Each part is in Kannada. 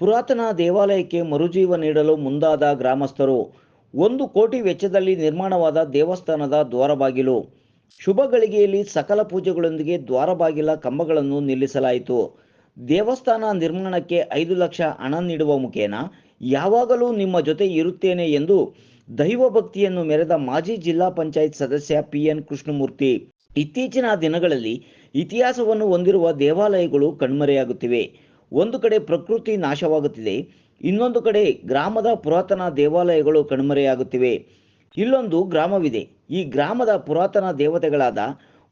ಪುರಾತನ ದೇವಾಲಯಕ್ಕೆ ಮರುಜೀವ ನೀಡಲು ಮುಂದಾದ ಗ್ರಾಮಸ್ಥರು, ಒಂದು ಕೋಟಿ ವೆಚ್ಚದಲ್ಲಿ ನಿರ್ಮಾಣವಾದ ದೇವಸ್ಥಾನದ ದ್ವಾರಬಾಗಿಲು. ಶುಭ ಗಳಿಗೆಯಲ್ಲಿ ಸಕಲ ಪೂಜೆಗಳೊಂದಿಗೆ ದ್ವಾರಬಾಗಿಲ ಕಂಬಗಳನ್ನು ನಿಲ್ಲಿಸಲಾಯಿತು. ದೇವಸ್ಥಾನ ನಿರ್ಮಾಣಕ್ಕೆ ಐದು ಲಕ್ಷ ಹಣ ನೀಡುವ ಮುಖೇನ ಯಾವಾಗಲೂ ನಿಮ್ಮ ಜೊತೆ ಇರುತ್ತೇನೆ ಎಂದು ದೈವ ಭಕ್ತಿಯನ್ನು ಮೆರೆದ ಮಾಜಿ ಜಿಲ್ಲಾ ಪಂಚಾಯತ್ ಸದಸ್ಯ ಪಿ ಎನ್ ಕೃಷ್ಣಮೂರ್ತಿ. ಇತ್ತೀಚಿನ ದಿನಗಳಲ್ಲಿ ಇತಿಹಾಸವನ್ನು ಹೊಂದಿರುವ ದೇವಾಲಯಗಳು ಕಣ್ಮರೆಯಾಗುತ್ತಿವೆ. ಒಂದು ಕಡೆ ಪ್ರಕೃತಿ ನಾಶವಾಗುತ್ತಿದೆ, ಇನ್ನೊಂದು ಕಡೆ ಗ್ರಾಮದ ಪುರಾತನ ದೇವಾಲಯಗಳು ಕಣ್ಮರೆಯಾಗುತ್ತಿವೆ. ಇಲ್ಲೊಂದು ಗ್ರಾಮವಿದೆ. ಈ ಗ್ರಾಮದ ಪುರಾತನ ದೇವತೆಗಳಾದ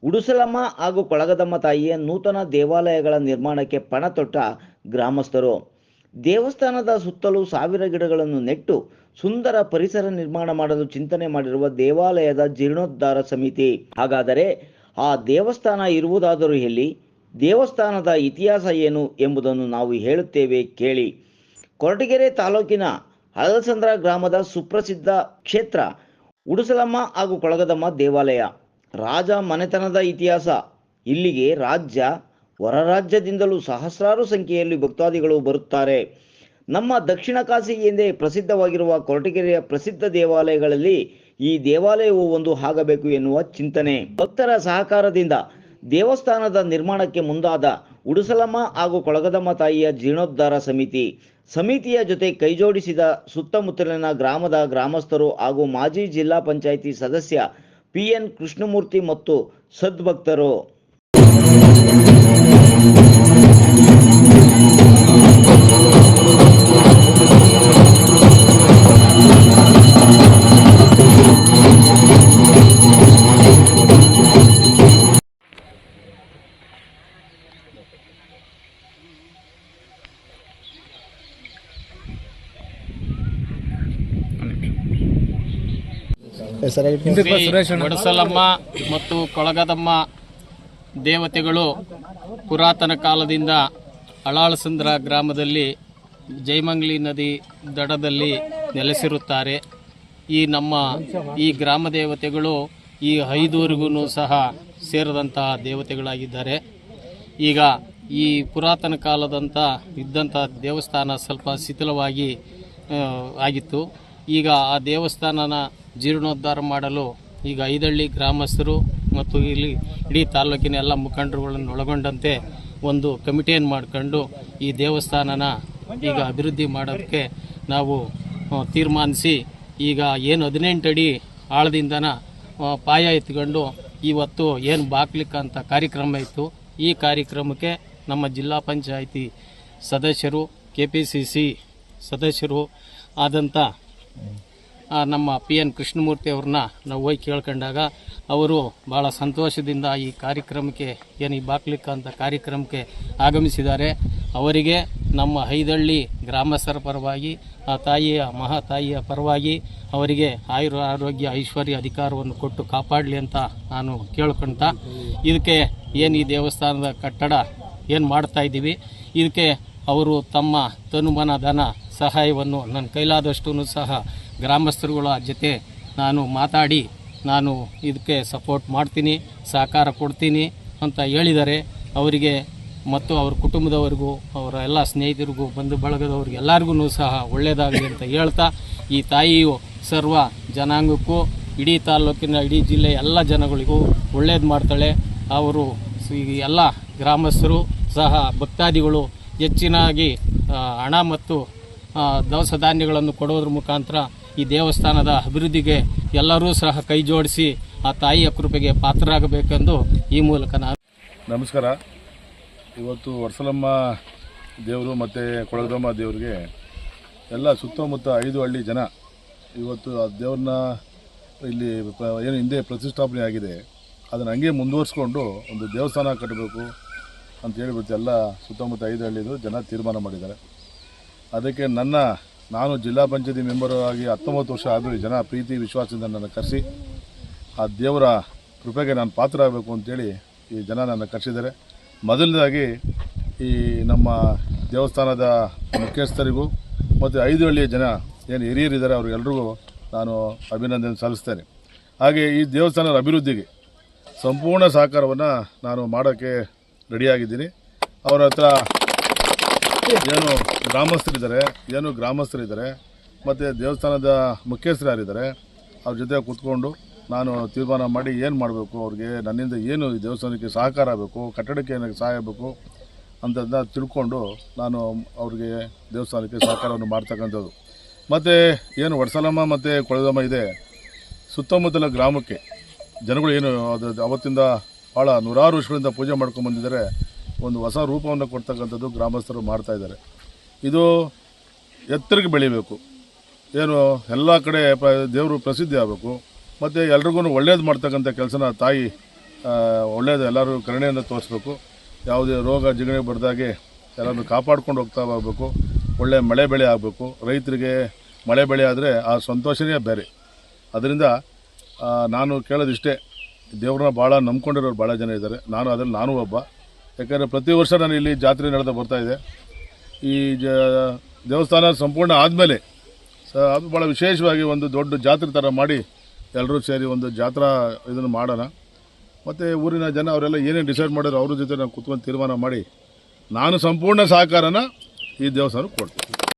ಉಡುಸಲಮ್ಮ ಹಾಗೂ ಕೊಳಗದಮ್ಮ ತಾಯಿಯ ನೂತನ ದೇವಾಲಯಗಳ ನಿರ್ಮಾಣಕ್ಕೆ ಪಣ ತೊಟ್ಟ ಗ್ರಾಮಸ್ಥರು. ದೇವಸ್ಥಾನದ ಸುತ್ತಲೂ ಸಾವಿರ ಗಿಡಗಳನ್ನು ನೆಟ್ಟು ಸುಂದರ ಪರಿಸರ ನಿರ್ಮಾಣ ಮಾಡಲು ಚಿಂತನೆ ಮಾಡಿರುವ ದೇವಾಲಯದ ಜೀರ್ಣೋದ್ಧಾರ ಸಮಿತಿ. ಹಾಗಾದರೆ ಆ ದೇವಸ್ಥಾನ ಇರುವುದಾದರೂ ಎಲ್ಲಿ ದೇವಸ್ಥಾನದ ಇತಿಹಾಸ ಏನು ಎಂಬುದನ್ನು ನಾವು ಹೇಳುತ್ತೇವೆ ಕೇಳಿ. ಕೊರಟಗೆರೆ ತಾಲೂಕಿನ ಹಲಸಂದ್ರ ಗ್ರಾಮದ ಸುಪ್ರಸಿದ್ಧ ಕ್ಷೇತ್ರ ಉಡುಸಲಮ್ಮ ಹಾಗೂ ಕೊಳಗದಮ್ಮ ದೇವಾಲಯ. ರಾಜ ಮನೆತನದ ಇತಿಹಾಸ. ಇಲ್ಲಿಗೆ ರಾಜ್ಯ ಹೊರ ಸಹಸ್ರಾರು ಸಂಖ್ಯೆಯಲ್ಲಿ ಭಕ್ತಾದಿಗಳು ಬರುತ್ತಾರೆ. ನಮ್ಮ ದಕ್ಷಿಣ ಕಾಶಿ ಎಂದೇ ಪ್ರಸಿದ್ಧವಾಗಿರುವ ಕೊರಟಗೆರೆಯ ಪ್ರಸಿದ್ಧ ದೇವಾಲಯಗಳಲ್ಲಿ ಈ ದೇವಾಲಯವು ಒಂದು ಆಗಬೇಕು ಎನ್ನುವ ಚಿಂತನೆ. ಭಕ್ತರ ಸಹಕಾರದಿಂದ ದೇವಸ್ಥಾನದ ನಿರ್ಮಾಣಕ್ಕೆ ಮುಂದಾದ ಉಡುಸಲಮ್ಮ ಹಾಗೂ ಕೊಳಗದಮ್ಮ ತಾಯಿಯ ಜೀರ್ಣೋದ್ಧಾರ ಸಮಿತಿ. ಸಮಿತಿಯ ಜೊತೆ ಕೈಜೋಡಿಸಿದ ಸುತ್ತಮುತ್ತಲಿನ ಗ್ರಾಮದ ಗ್ರಾಮಸ್ಥರು ಹಾಗೂ ಮಾಜಿ ಜಿಲ್ಲಾ ಪಂಚಾಯಿತಿ ಸದಸ್ಯ ಪಿ ಎನ್ ಕೃಷ್ಣಮೂರ್ತಿ ಮತ್ತು ಸದ್ಭಕ್ತರು. ಶ್ರೀ ಒಡಸಲಮ್ಮ ಮತ್ತು ಕೊಳಗದಮ್ಮ ದೇವತೆಗಳು ಪುರಾತನ ಕಾಲದಿಂದ ಅಳಾಳಸಂದ್ರ ಗ್ರಾಮದಲ್ಲಿ ಜೈಮಂಗ್ಲಿ ನದಿ ದಡದಲ್ಲಿ ನೆಲೆಸಿರುತ್ತಾರೆ. ಈ ನಮ್ಮ ಈ ಗ್ರಾಮ ದೇವತೆಗಳು ಈ ಐದೂರಿಗೂ ಸಹ ಸೇರಿದಂತಹ ದೇವತೆಗಳಾಗಿದ್ದಾರೆ. ಈಗ ಈ ಪುರಾತನ ಕಾಲದಂಥ ಇದ್ದಂಥ ದೇವಸ್ಥಾನ ಸ್ವಲ್ಪ ಶಿಥಿಲವಾಗಿ ಆಗಿತ್ತು. ಈಗ ಆ ದೇವಸ್ಥಾನನ ಜೀರ್ಣೋದ್ಧಾರ ಮಾಡಲು ಈಗ ಐದಳ್ಳಿ ಗ್ರಾಮಸ್ಥರು ಮತ್ತು ಇಲ್ಲಿ ಇಡೀ ತಾಲೂಕಿನ ಎಲ್ಲ ಮುಖಂಡರುಗಳನ್ನು ಒಳಗೊಂಡಂತೆ ಒಂದು ಕಮಿಟಿಯನ್ನು ಮಾಡಿಕೊಂಡು ಈ ದೇವಸ್ಥಾನನ ಈಗ ಅಭಿವೃದ್ಧಿ ಮಾಡೋದಕ್ಕೆ ನಾವು ತೀರ್ಮಾನಿಸಿ ಈಗ ಏನು ಹದಿನೆಂಟು ಅಡಿ ಆಳದಿಂದನ ಪಾಯ ಎತ್ಕೊಂಡು ಇವತ್ತು ಏನು ಬಾಕ್ಲಿಕ್ಕಂತ ಕಾರ್ಯಕ್ರಮ ಇತ್ತು, ಈ ಕಾರ್ಯಕ್ರಮಕ್ಕೆ ನಮ್ಮ ಜಿಲ್ಲಾ ಪಂಚಾಯಿತಿ ಸದಸ್ಯರು ಕೆ ಪಿ ಸಿ ಸಿ ಸದಸ್ಯರು ಆದಂಥ ನಮ್ಮ ಪಿ ಎನ್ ಕೃಷ್ಣಮೂರ್ತಿ ಅವ್ರನ್ನ ನಾವು ಹೋಗಿ ಕೇಳ್ಕೊಂಡಾಗ ಅವರು ಭಾಳ ಸಂತೋಷದಿಂದ ಈ ಕಾರ್ಯಕ್ರಮಕ್ಕೆ, ಏನು ಈ ಬಾಕ್ಲಿಕ್ಕ ಅಂತ ಕಾರ್ಯಕ್ರಮಕ್ಕೆ ಆಗಮಿಸಿದ್ದಾರೆ. ಅವರಿಗೆ ನಮ್ಮ ಹೈದಳ್ಳಿ ಗ್ರಾಮಸ್ಥರ ಪರವಾಗಿ, ಆ ತಾಯಿಯ ಮಹಾ ತಾಯಿಯ ಪರವಾಗಿ ಅವರಿಗೆ ಆಯುರ್ ಆರೋಗ್ಯ ಐಶ್ವರ್ಯ ಅಧಿಕಾರವನ್ನು ಕೊಟ್ಟು ಕಾಪಾಡಲಿ ಅಂತ ನಾನು ಕೇಳ್ಕೊಂತ, ಇದಕ್ಕೆ ಏನು ಈ ದೇವಸ್ಥಾನದ ಕಟ್ಟಡ ಏನು ಮಾಡ್ತಾ ಇದ್ದೀವಿ. ಇದಕ್ಕೆ ಅವರು ತಮ್ಮ ತನುಮನ ಧನ ಸಹಾಯವನ್ನು ನನ್ನ ಕೈಲಾದಷ್ಟು ಸಹ ಗ್ರಾಮಸ್ಥರುಗಳ ಜೊತೆ ನಾನು ಮಾತಾಡಿ ನಾನು ಇದಕ್ಕೆ ಸಪೋರ್ಟ್ ಮಾಡ್ತೀನಿ, ಸಹಕಾರ ಕೊಡ್ತೀನಿ ಅಂತ ಹೇಳಿದ್ದಾರೆ ಅವರಿಗೆ ಮತ್ತು ಅವ್ರ ಕುಟುಂಬದವರಿಗೂ, ಅವರ ಎಲ್ಲ ಸ್ನೇಹಿತರಿಗೂ, ಬಂಧು ಬಳಗದವ್ರಿಗೆ ಎಲ್ಲರಿಗೂ ಸಹ ಒಳ್ಳೆಯದಾಗಲಿ ಅಂತ ಹೇಳ್ತಾ ಈ ತಾಯಿಯು ಸರ್ವ ಜನಾಂಗಕ್ಕೂ, ಇಡೀ ತಾಲೂಕಿನ, ಇಡೀ ಜಿಲ್ಲೆಯ ಎಲ್ಲ ಜನಗಳಿಗೂ ಒಳ್ಳೇದು ಮಾಡ್ತಾಳೆ. ಅವರು ಈ ಎಲ್ಲ ಗ್ರಾಮಸ್ಥರು ಸಹ ಭಕ್ತಾದಿಗಳು ಹೆಚ್ಚಿನಾಗಿ ಹಣ ಮತ್ತು ದವಸ ಧಾನ್ಯಗಳನ್ನು ಕೊಡೋದ್ರ ಮುಖಾಂತರ ಈ ದೇವಸ್ಥಾನದ ಅಭಿವೃದ್ಧಿಗೆ ಎಲ್ಲರೂ ಸಹ ಕೈ ಜೋಡಿಸಿ ಆ ತಾಯಿಯ ಕೃಪೆಗೆ ಪಾತ್ರರಾಗಬೇಕೆಂದು ಈ ಮೂಲಕ ನಾನು ನಮಸ್ಕಾರ. ಇವತ್ತು ವರ್ಸಲಮ್ಮ ದೇವರು ಮತ್ತು ಕೊಳಗ್ರಮ್ಮ ದೇವರಿಗೆ ಎಲ್ಲ ಸುತ್ತಮುತ್ತ ಐದು ಹಳ್ಳಿ ಜನ ಇವತ್ತು ಆ ದೇವ್ರನ್ನ ಇಲ್ಲಿ ಏನು ಹಿಂದೆ ಪ್ರತಿಷ್ಠಾಪನೆ ಆಗಿದೆ. ಅದನ್ನು ಹಂಗೆ ಮುಂದುವರಿಸ್ಕೊಂಡು ಒಂದು ದೇವಸ್ಥಾನ ಕಟ್ಟಬೇಕು ಅಂತ ಹೇಳಿಬಿಟ್ಟು ಎಲ್ಲ ಸುತ್ತಮುತ್ತ ಐದು ಹಳ್ಳಿದು ಜನ ತೀರ್ಮಾನ ಮಾಡಿದ್ದಾರೆ. ಅದಕ್ಕೆ ನನ್ನ, ನಾನು ಜಿಲ್ಲಾ ಪಂಚಾಯತಿ ಮೆಂಬರ್ ಆಗಿ ಹತ್ತೊಂಬತ್ತು ವರ್ಷ ಆದರೂ ಜನ ಪ್ರೀತಿ, ವಿಶ್ವಾಸದಿಂದ ನನ್ನ ಕರೆಸಿ, ಆ ದೇವರ ಕೃಪೆಗೆ ನಾನು ಪಾತ್ರ ಆಗಬೇಕು ಅಂತೇಳಿ ಈ ಜನ ನನ್ನ ಕರೆಸಿದ್ದಾರೆ. ಮೊದಲನೇದಾಗಿ ಈ ನಮ್ಮ ದೇವಸ್ಥಾನದ ಮುಖ್ಯಸ್ಥರಿಗೂ ಮತ್ತು ಐದು ಹಳ್ಳಿಯ ಜನ, ಏನು ಹಿರಿಯರಿದ್ದಾರೆ, ಅವ್ರಿಗೆಲ್ರಿಗೂ ನಾನು ಅಭಿನಂದನೆ ಸಲ್ಲಿಸ್ತೇನೆ. ಹಾಗೆ ಈ ದೇವಸ್ಥಾನದ ಅಭಿವೃದ್ಧಿಗೆ ಸಂಪೂರ್ಣ ಸಹಕಾರವನ್ನು ನಾನು ಮಾಡೋಕ್ಕೆ ರೆಡಿಯಾಗಿದ್ದೀನಿ. ಅವರ ಹತ್ರ ಏನು ಗ್ರಾಮಸ್ಥರಿದ್ದಾರೆ ಏನು ಗ್ರಾಮಸ್ಥರಿದ್ದಾರೆ, ಮತ್ತು ದೇವಸ್ಥಾನದ ಮುಖ್ಯಸ್ಥರು ಯಾರಿದ್ದಾರೆ ಅವ್ರ ಜೊತೆ ಕೂತ್ಕೊಂಡು ನಾನು ತೀರ್ಮಾನ ಮಾಡಿ ಏನು ಮಾಡಬೇಕು, ಅವ್ರಿಗೆ ನನ್ನಿಂದ ಏನು ಈ ದೇವಸ್ಥಾನಕ್ಕೆ ಸಹಕಾರ ಆಗಬೇಕು, ಕಟ್ಟಡಕ್ಕೆ ಏನಕ್ಕೆ ಸಹಾಯ ಆಗಬೇಕು ಅಂತದನ್ನ ತಿಳ್ಕೊಂಡು ನಾನು ಅವ್ರಿಗೆ ದೇವಸ್ಥಾನಕ್ಕೆ ಸಹಕಾರವನ್ನು ಮಾಡ್ತಕ್ಕಂಥದ್ದು. ಮತ್ತು ಏನು ವಡ್ಸಲಮ್ಮ ಮತ್ತು ಕೊಳದಮ್ಮ ಇದೆ. ಸುತ್ತಮುತ್ತಲ ಗ್ರಾಮಕ್ಕೆ ಜನಗಳು ಏನು ಅದು ಅವತ್ತಿಂದ ಭಾಳ ನೂರಾರು ವರ್ಷಗಳಿಂದ ಪೂಜೆ ಮಾಡ್ಕೊಂಡು ಬಂದಿದ್ದಾರೆ. ಒಂದು ಹೊಸ ರೂಪವನ್ನು ಕೊಡ್ತಕ್ಕಂಥದ್ದು ಗ್ರಾಮಸ್ಥರು ಮಾಡ್ತಾ ಇದ್ದಾರೆ. ಇದು ಎತ್ತರಕ್ಕೆ ಬೆಳಿಬೇಕು. ಏನು ಎಲ್ಲ ಕಡೆ ಪ ದೇವರು ಪ್ರಸಿದ್ಧಿ ಆಗಬೇಕು. ಮತ್ತು ಎಲ್ರಿಗೂ ಒಳ್ಳೇದು ಮಾಡ್ತಕ್ಕಂಥ ಕೆಲಸನ ತಾಯಿ ಒಳ್ಳೇದು ಎಲ್ಲರೂ ಕರುಣೆಯನ್ನು ತೋರಿಸ್ಬೇಕು. ಯಾವುದೇ ರೋಗ ಜಿಗಣೆ ಬಡ್ದಾಗೆ ಎಲ್ಲರನ್ನು ಕಾಪಾಡ್ಕೊಂಡು ಹೋಗ್ತಾ ಹೋಗಬೇಕು ಒಳ್ಳೆ ಮಳೆ ಬೆಳೆ ಆಗಬೇಕು. ರೈತರಿಗೆ ಮಳೆ ಬೆಳೆ ಆದರೆ ಆ ಸಂತೋಷನೇ ಬೇರೆ. ಅದರಿಂದ ನಾನು ಕೇಳೋದಿಷ್ಟೇ, ದೇವ್ರನ್ನ ಭಾಳ ನಂಬ್ಕೊಂಡಿರೋರು ಭಾಳ ಜನ ಇದ್ದಾರೆ. ನಾನು ಅದರಲ್ಲಿ ನಾನು ಒಬ್ಬ. ಯಾಕಂದರೆ ಪ್ರತಿ ವರ್ಷ ನಾನು ಇಲ್ಲಿ ಜಾತ್ರೆ ನಡೆದು ಬರ್ತಾ ಇದೆ. ಈ ಜ, ದೇವಸ್ಥಾನ ಸಂಪೂರ್ಣ ಆದಮೇಲೆ ಸ, ಅದು ಭಾಳ ವಿಶೇಷವಾಗಿ ಒಂದು ದೊಡ್ಡ ಜಾತ್ರೆ ಥರ ಮಾಡಿ ಎಲ್ಲರೂ ಸೇರಿ ಒಂದು ಜಾತ್ರಾ ಇದನ್ನು ಮಾಡೋಣ. ಮತ್ತು ಊರಿನ ಜನ ಅವರೆಲ್ಲ ಏನೇನು ಡಿಸೈಡ್ ಮಾಡಿದ್ರು ಅವ್ರ ಜೊತೆ ನಾವು ಕುತ್ಕೊಂಡು ತೀರ್ಮಾನ ಮಾಡಿ ನಾನು ಸಂಪೂರ್ಣ ಸಹಕಾರನ ಈ ದೇವಸ್ಥಾನಕ್ಕೆ ಕೊಡ್ತೀನಿ.